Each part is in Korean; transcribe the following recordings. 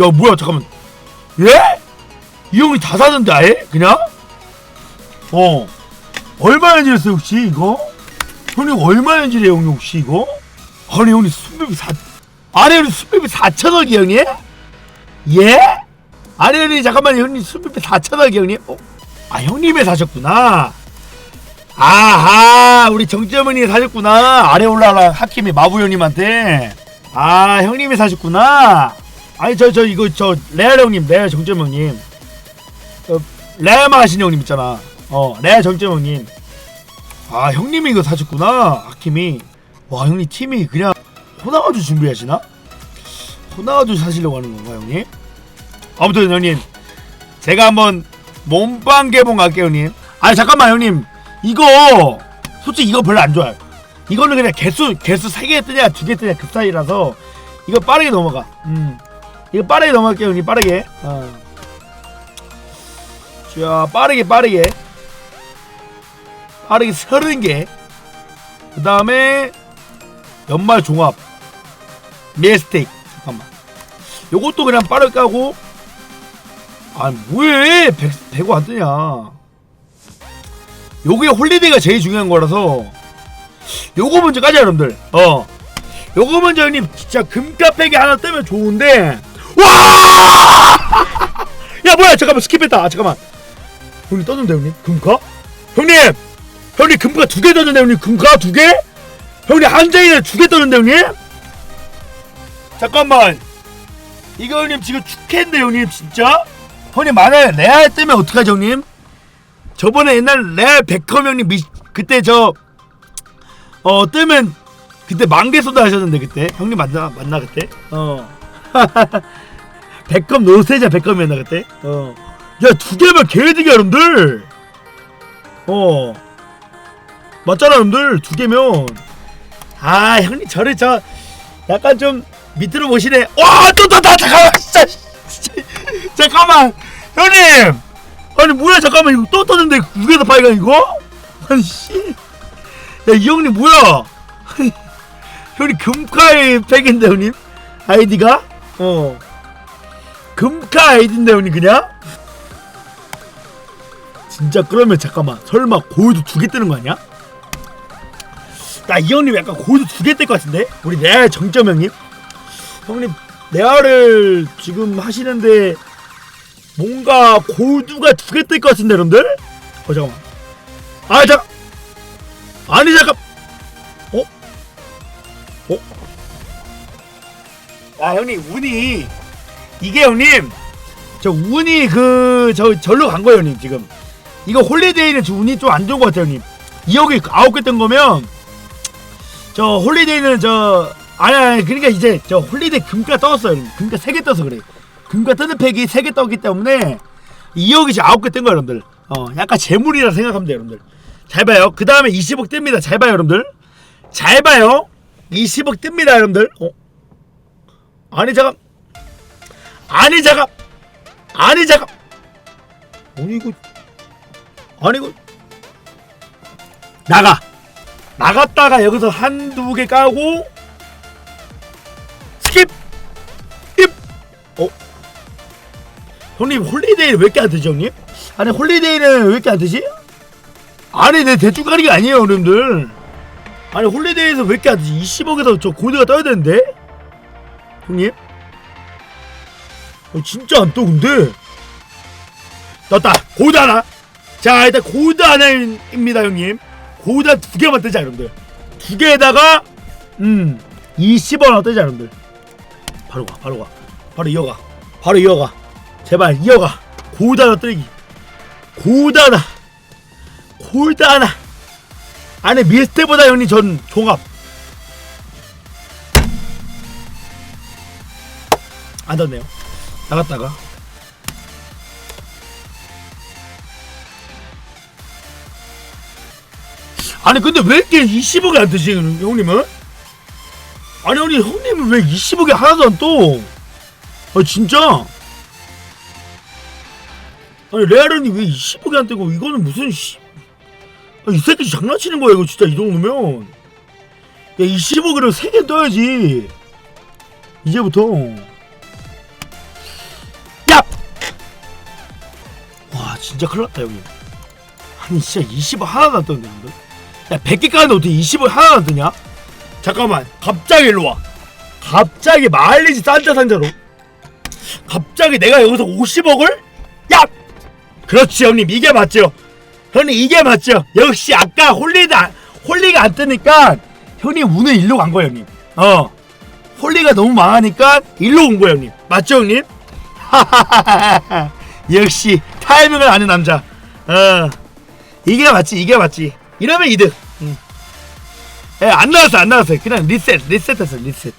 야 뭐야 잠깐만 예? 이 형이 다 사는데 아예? 그냥? 어 얼마 연질했어요 혹시 이거? 형님 얼마 연질이에요 형님 혹시 이거? 아니 형님 수입이 사 아니 형님 수입이 4천억이 형님? 예? 아니 형님 잠깐만 형님 수입이 4천억이 형님? 어? 아 형님이 사셨구나 아하 우리 정재문이 사셨구나 아래 올라라 하킴이 마부 형님한테 아 형님이 사셨구나 아니 저 저 이거 저 레알 형님 레알 정재문 형님. 어, 레알만 하신 형님 있잖아. 어 레알 정재문 형님. 아 형님이 이거 사셨구나 하킴이. 와 형님 팀이 그냥 호나가주 준비하시나? 호나가주 사시려고 하는 건가 형님? 아무튼 형님 제가 한번 몸빵 개봉 갈게요 형님. 아니 잠깐만 형님. 이거 솔직히 이거 별로 안 좋아요. 이거는 그냥 개수 개수 3개 뜨냐 2개 뜨냐 그 사이라서 이거 빠르게 넘어가. 음 이거 빠르게 넘어갈게요 형님. 빠르게. 어. 자 빠르게 빠르게. 빠르게 30개 그 다음에 연말 종합. 미스테이크. 잠깐만. 요것도 그냥 빠르게 까고. 아 뭐해? 100, 100원 안 뜨냐? 요게 홀리데이가 제일 중요한 거라서. 요거 먼저 까자 여러분들. 어. 요거 먼저 형님 진짜 금카팩이 하나 뜨면 좋은데 와! 야 뭐야 잠깐만 스킵했다 아, 잠깐만 형님 떴는데 형님 금카? 형님 형님 금카 두개 떴는데 형님 금카 두 개? 형님 한 장에 두개 떴는데 형님? 잠깐만 이거 형님 지금 축했는데 형님 진짜? 형님 만약에 레알 뜨면 어떡하죠 형님? 저번에 옛날 레알 백컴 형님 미, 그때 저 어 뜨면 그때 만개 소다 하셨는데 그때 형님 맞나 맞나 그때 어 백컴 노세자 백컴이었나 그때? 어 야 두 개면 개이득이야 여러분들! 어. 맞잖아 여러분들 두 개면. 아 형님 저를 저 약간 좀 밑으로 보시네. 와또또나 잠깐만 진짜, 진짜 잠깐만 형님! 아니 뭐야 잠깐만 이거 또 떴는데 무게다 빨간 이거? 아니 씨. 야이 형님 뭐야? 형님 금카의 팩인데 형님? 아이디가? 어 금카 아이디인데 형님 그냥? 진짜 그러면 잠깐만 설마 고유도 두개 뜨는 거 아니야? 나 이 형님 약간 고유도 두개 뜰 것 같은데? 우리 레알 정점 형님? 형님 레알을 지금 하시는데 뭔가 골두가 두 개 뜰 것 같은데 여러분들? 어 잠깐만 아 잠깐 아니 잠깐 어? 어? 아 형님 운이 이게 형님 저 운이 그 저 절로 간 거예요 형님 지금. 이거 홀리데이는 저 운이 좀 안 좋은 것 같아요 형님. 2억이 아홉 개뜬 거면 저 홀리데이는 저 아니 아니 그러니까 이제 저 홀리데이 금가 떴어요 형님. 금가 세개 떠서 그래. 금가 뜨는 팩이 3개 떴기 때문에 2억이 지금 9개 뜬 거야 여러분들. 어 약간 재물이라 생각하면 돼요 여러분들. 잘 봐요. 그 다음에 20억 뜹니다. 잘 봐요 여러분들. 잘 봐요. 20억 뜹니다 여러분들. 어? 아니 잠깐 아니 잠깐 아니 잠깐 아니 이거 아니 이거 나가 나갔다가 여기서 한두 개 까고 스킵 입 어? 형님 홀리데이는 왜 이렇게 안 되지 형님? 아니 홀리데이는 왜 이렇게 안 되지? 아니 내 대충가리가 아니에요 여러분들 아니 홀리데이에서 왜 이렇게 안 되지? 20억에서 저 고대가 떠야 되는데? 형님? 어, 진짜 안 떠 근데? 떴다. 고대 하나. 자 일단 고대 하나입니다 형님. 고대 두 개만 뜨자 여러분들. 두 개에다가 음 20원 하나 뜨자 여러분들. 바로 가 바로 가. 바로 이어가. 바로 이어가. 제발 이어가. 고다나 뜨기. 고다나. 고다나. 안에 미스테보다 형님 전 종합. 안 떴네요 나갔다가 아니 근데 왜 이렇게 20억이 안 뜨지 형님은? 아니 아니 형님은 왜 20억이 하나도 안 떠? 아 진짜? 아니 레알은이 왜 20억이 안 뜨고 이거는 무슨 씨... 아, 이 새끼 장난치는 거야 이거 진짜 이 정도면 야 20억을 3개 떠야지 이제부터 진짜 큰일 났다 형님. 아니 진짜 20억 하나도 안 뜨는데 야 100개 까는데 어떻게 20억 하나도 안 뜨냐? 잠깐만. 갑자기 일로 와. 갑자기 마일리지 산자 산자로. 갑자기 내가 여기서 50억을? 야! 그렇지 형님. 이게 맞죠? 형님 이게 맞죠? 역시 아까 홀리다 홀리가 안 뜨니까 형님 운은 일로 간 거예요 형님. 어. 홀리가 너무 망하니까 일로 온 거예요 형님. 맞죠 형님? 역시 타이밍을 아는 남자. 어 이게 맞지 이게 맞지. 이러면 이득. 응. 예, 안 나왔어 안 나왔어요 그냥 리셋 리셋했어 리셋.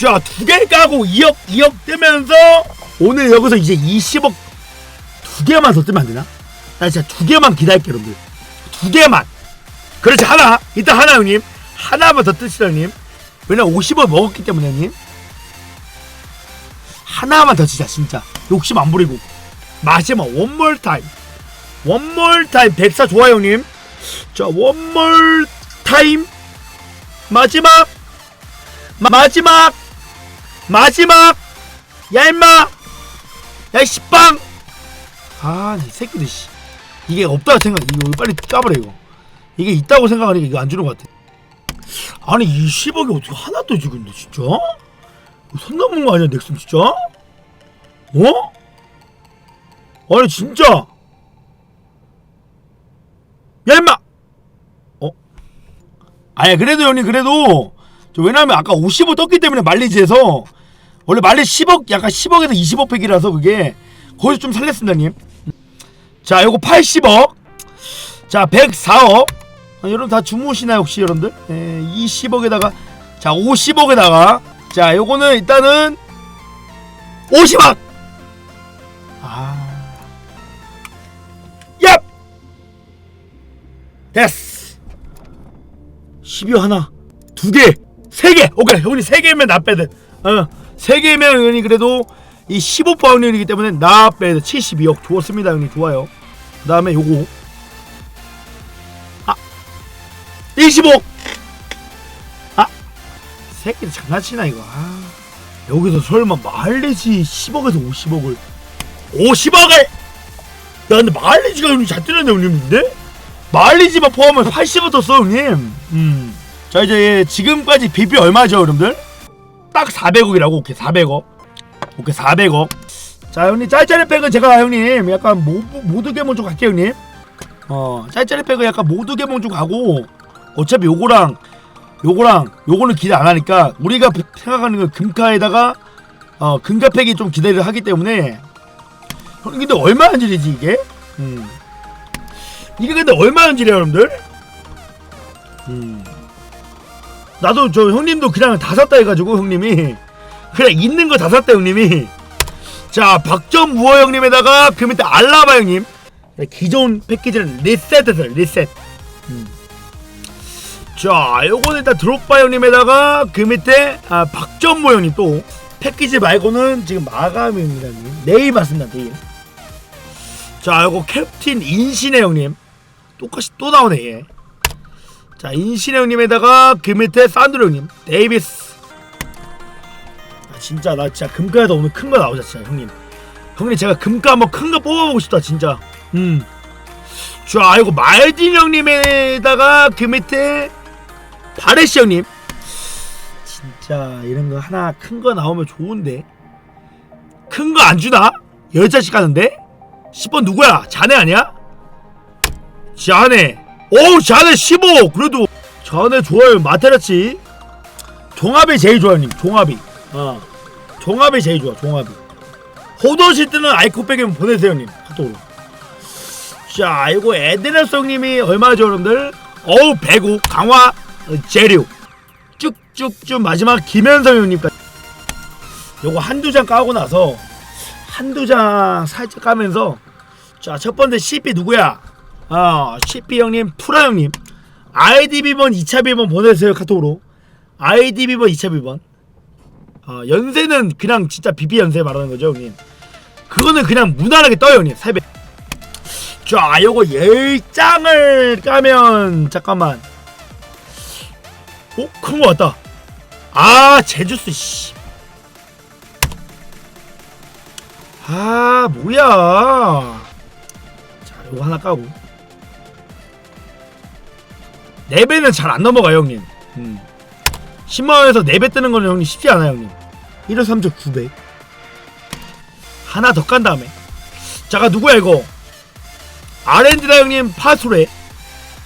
자 두 개 까고 2억 2억 뜨면서 오늘 여기서 이제 20억 두 개만 더 뜨면 안 되나? 나 진짜 두 개만 기다릴게 여러분들. 두 개만. 그렇지 하나. 이따 하나 형님. 하나만 더 뜨시다 형님. 왜냐면 50억 먹었기 때문에 형님. 하나만 더 치자 진짜. 욕심 안 부리고 마지막 원몰 타임 원몰 타임 104 좋아요 형님. 자 원몰 타임 마지막. 마, 마지막. 마지막. 야 임마. 야이 씨빵. 아이 새끼들 씨. 이게 없다고 생각 이거 빨리 까버려 이거. 이게 있다고 생각하니까 이거 안 주는 것 같아. 아니 20억이 어떻게 하나 더 지금 근데 진짜? 선 넘은 거 아니야 넥슨 진짜? 어? 아니 진짜 야 임마 어? 아니 그래도 형님 그래도 저 왜냐면 아까 50억 떴기 때문에 말리지에서 원래 말리지 10억 약간 10억에서 20억 팩이라서 그게 거기서 좀 살렸습니다 님. 자 요거 80억 자 104억 아, 여러분 다 주무시나요 혹시 여러분들? 예, 20억에다가 자 50억에다가 자 요거는 일단은 50억 됐어. 12호 하나 두개세개. 오케이 형님 세 개면 나 빼드 어세 개면 형님 그래도 이 15파운드이기 때문에 나 빼드 72억. 좋습니다 형님. 좋아요. 그 다음에 요거. 아 25억 아 새끼들 장난치나 이거. 아 여기서 설마 마일리지. 10억에서 50억을. 50억을! 야 근데 마일리지가 형님 잘 뜨는데 형님인데 마일리지만 포함하면 80억 떴어 형님. 음. 자 이제 지금까지 비비 얼마죠 여러분들? 딱 400억이라고? 오케이 400억. 오케이 400억. 자 형님 짤짤이 백은 제가 형님 약간 모, 모두 개몽 좀 갈게요 형님. 어 짤짤이 백은 약간 모두 개몽 좀 가고 어차피 요거랑 요거랑 요거는 기대 안 하니까 우리가 생각하는 건 금카에다가 어 금카 팩이 좀 기대를 하기 때문에. 근데 얼마 한질이지 이게? 음 이게 근데 얼마 한질이야 여러분들? 음. 나도 저 형님도 그냥 다 샀다 해가지고 형님이. 그냥 있는 거 다 샀다 형님이. 자 박전무어 형님에다가 그 밑에 알라바 형님. 기존 패키지는 리셋해서 리셋. 음. 자 요거는 일단 드롭바 형님에다가 그 밑에 아, 박전무 형님 또. 패키지 말고는 지금 마감입니다 형님. 내일 받습니다 내일. 자 요거 캡틴 인신의 형님 똑같이 또 나오네 얘. 자 인신의 형님에다가 그 밑에 산드로 형님 데이비스 아, 진짜 나 진짜 금가에다 오늘 큰 거 나오자 진짜 형님 형님 제가 금가 한번 큰 거 뽑아보고 싶다 진짜 음자 이거 말딘 형님에다가 그 밑에 바레시 형님 진짜 이런 거 하나 큰 거 나오면 좋은데 큰 거 안 주나? 여자식 가는데? 10번 누구야? 자네 아니야? 자네 오 자네 15 그래도 자네 좋아요. 마테라치. 종합이 제일 좋아요 님. 종합이. 어. 종합이 제일 좋아 종합이. 호도시 뜨는 아이코백에 보내세요 님. 카톡으로. 자 이거 에드레스 형님이 얼마죠 여러분들? 어우 105 강화 어, 재료. 쭉쭉쭉 마지막 김현성 형님까지. 요거 한두 장 까고 나서 한두 장 살짝 까면서 자 첫 번째 CP 누구야 어, CP 형님, 프라 형님, 아이디 비번 2차 비번 보내주세요 카톡으로. 아이디 비번 2차 비번. 어, 연세는 그냥 진짜 비비 연세 말하는 거죠 형님. 그거는 그냥 무난하게 떠요 형님. 400. 자, 요거 10장을 까면 잠깐만. 오, 큰 거 같다. 아, 제주스 씨. 아, 뭐야. 이거 하나 까고 네 배는 잘 안 넘어가요 형님. 음. 10만원에서 4배 뜨는 거는 형님 쉽지 않아요 형님. 1월 3주 900 하나 더 깐 다음에. 자가 누구야 이거? 아렌디다 형님. 파수레.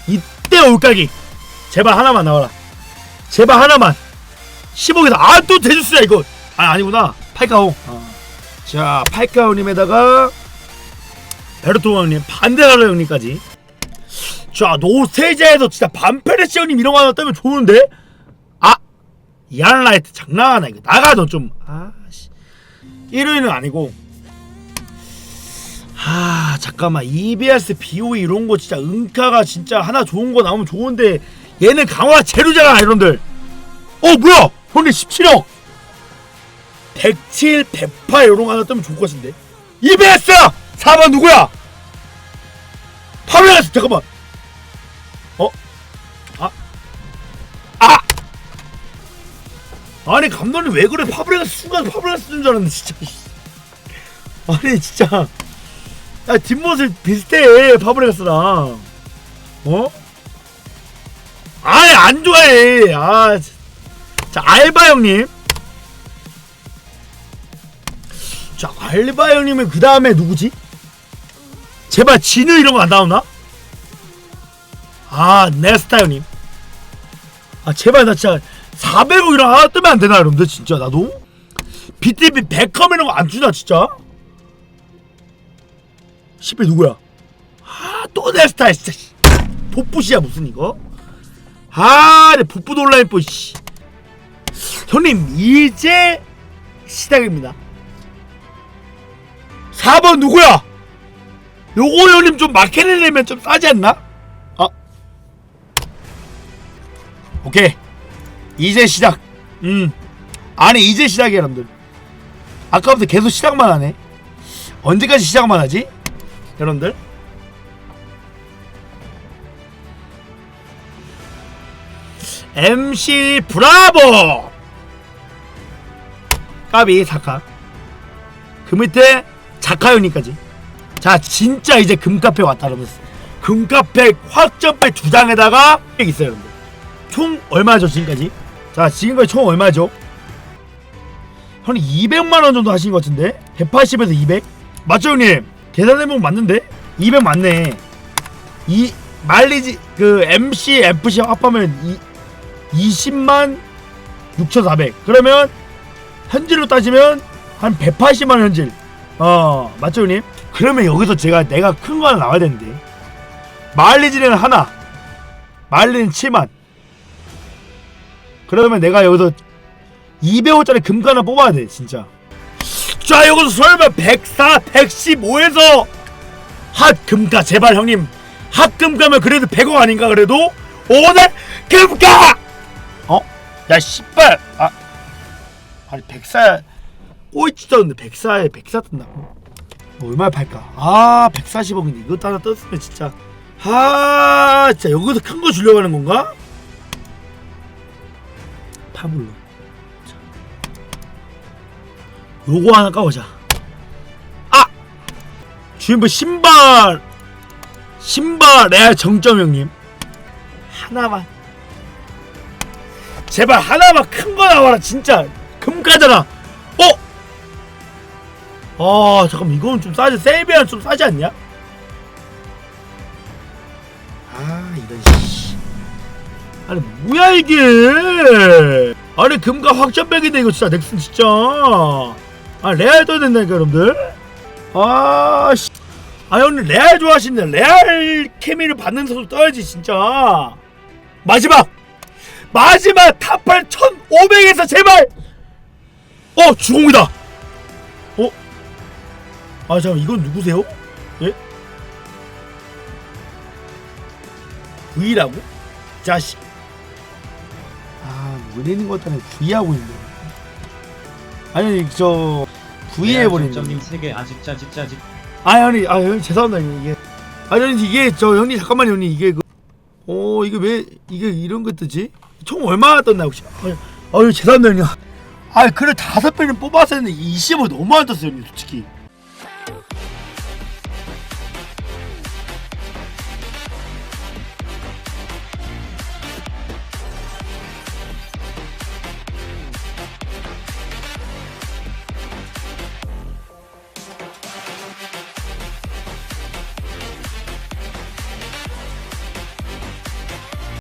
이때 올가기. 제발 하나만 나와라. 제발 하나만. 10억에서 아또 대주스야 이거. 아 아니구나. 팔카오. 어. 자 팔카오님에다가 베르토 형님 반대가로 형님까지 자 노세자에서 진짜 반페레시 형님 이런 거 하나 뜨면 좋은데? 아 이안라이트 장난하나 이거. 나가 너좀. 아씨. 1위는 아니고. 아 잠깐만. EBS BOE 이런 거 진짜 은카가 진짜 하나 좋은 거 나오면 좋은데 얘는 강화 제로잖아 이런들. 어 뭐야? 형님 17억. 107, 108 이런 거 하나 뜨면 좋을 것 같은데. EBS 4번 누구야? 파블레가스 잠깐만 아니 감독님 왜 그래? 파블레가스 순간 파블레가스 쓴줄 알았는데 진짜. 아니 진짜. 야 뒷모습 비슷해 파브레가스랑 어? 아니 안 좋아해. 아, 자, 자 알바 형님. 자 알바 형님은 그 다음에 누구지? 제발 진우 이런 거 안 나오나? 아 네스타 형님. 아 제발 나 진짜 400억 이런 거 하나 뜨면 안 되나 여러분들 진짜 나도 BTV 백컴 이런 거 안 주나 진짜? 10배 누구야? 아, 또내 스타일, 진짜. 씨. 복붙이야, 무슨 이거? 아, 내 복붙 온라인 뽀, 씨. 형님, 이제 시작입니다. 4번 누구야? 요거 형님 좀 마켓을 내면 좀 싸지 않나? 아. 오케이. 이제 시작. 음. 아니, 이제 시작이야, 여러분들. 아까부터 계속 시작만 하네. 언제까지 시작만 하지? 여러분들 MC 브라보 까비 사카 그 밑에 자카요니까지 자 진짜 이제 금카페 왔다 여러분 금카페 확정배 두 장에다가 있어요 여러분들 총 얼마죠 지금까지 자 지금까지 총 얼마죠 한 200만원 정도 하신 것 같은데 180에서 200 맞죠 형님 계산해보면 맞는데? 200 맞네. 이 말리지 그 MC FC 합하면 이 20만 6,400. 그러면 현질로 따지면 한 180만 현질. 어 맞죠 형님? 그러면 여기서 제가 내가 큰 거 하나 나와야 되는데 말리지는 하나 말리는 7만 그러면 내가 여기서 200원짜리 금가 하나 뽑아야 돼 진짜. 자 여기서 설마 104, 115에서 핫 금가 제발 형님. 핫 금가면 그래도 100원 아닌가 그래도? 오늘 금가! 어? 야 씨발. 아. 아니 104 꼬이치 떴는데 104에 104 뜬다고? 얼마 팔까? 아 140억인데 이것도 하나 떴으면 진짜. 아 진짜 여기서 큰 거 주려고 하는 건가? 파블로 요거 하나 까보자. 아! 주인분 신발! 신발 레알 정점 형님. 하나만. 제발 하나만 큰 거 나와라, 진짜. 금가잖아. 어? 아, 잠깐만, 이거는 좀 싸지. 세비안 좀 싸지 않냐? 아, 이런, 씨. 아니, 뭐야, 이게! 아니, 금가 확정백인데, 이거 진짜, 넥슨 진짜. 아 레알 떠야 된다니까 여러분들 아 씨. 아 레알 좋아하시는데 레알 케미를 받는 선수 떠야지 진짜 마지막 마지막 탑8 1500에서 제발 어 주공이다 어? 아 잠깐 이건 누구세요? 예? V라고? 자식 아 원래는 것 때문에 V하고 있네 아니 저 V해 버리네. 점님 세계 아직 짜직 짜직 아 형님 아 형님 죄송합니다 이게. 아 형님 이게 저 형님 잠깐만 형님 이게 그. 어 이게 왜 이게 이런 거 뜨지? 총 얼마 떴나 혹시? 아유, 아유 죄송합니다 형님. 아 그래 다섯 배는 뽑았었는데 20을 너무 안 떴어요 형님 솔직히.